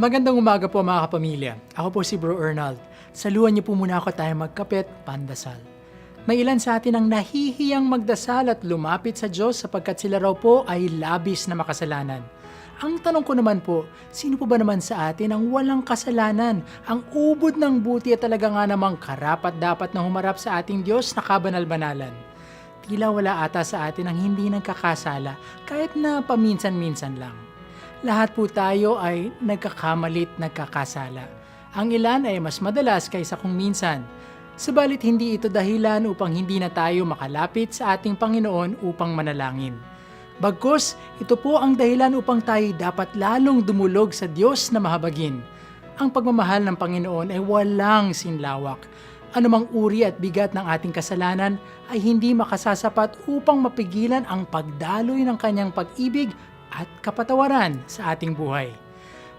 Magandang umaga po mga kapamilya. Ako po si Bro Ernald. Saluhan niyo po muna ako tayo magkapit, pandasal. May ilan sa atin ang nahihiyang magdasal at lumapit sa Diyos sapagkat sila raw po ay labis na makasalanan. Ang tanong ko naman po, sino po ba naman sa atin ang walang kasalanan? Ang ubod ng buti at talaga nga namang karapat dapat na humarap sa ating Diyos na kabanal-banalan. Tila wala ata sa atin ang hindi nagkakasala kahit na paminsan-minsan lang. Lahat po tayo ay nagkakamalit nagkakasala. Ang ilan ay mas madalas kaysa kung minsan. Subalit hindi ito dahilan upang hindi na tayo makalapit sa ating Panginoon upang manalangin. Bagkus, ito po ang dahilan upang tayo dapat lalong dumulog sa Diyos na mahabagin. Ang pagmamahal ng Panginoon ay walang sinlawak. Anumang uri at bigat ng ating kasalanan ay hindi makasasapat upang mapigilan ang pagdaloy ng kanyang pag-ibig at kapatawaran sa ating buhay.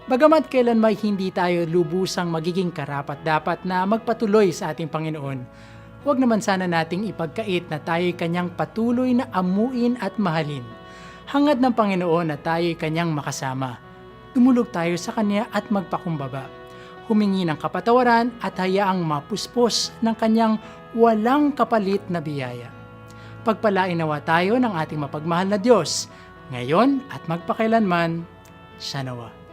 Bagamat kailan may hindi tayo lubusang magiging karapat-dapat na magpatuloy sa ating Panginoon, huwag naman sana nating ipagkait na tayo'y kanyang patuloy na amuin at mahalin. Hangad ng Panginoon na tayo'y kanyang makasama. Tumulog tayo sa kanya at magpakumbaba. Humingi ng kapatawaran at hayaang mapuspos ng kanyang walang kapalit na biyaya. Pagpalain nawa tayo ng ating mapagmahal na Diyos, ngayon at magpakailanman, siya nawa.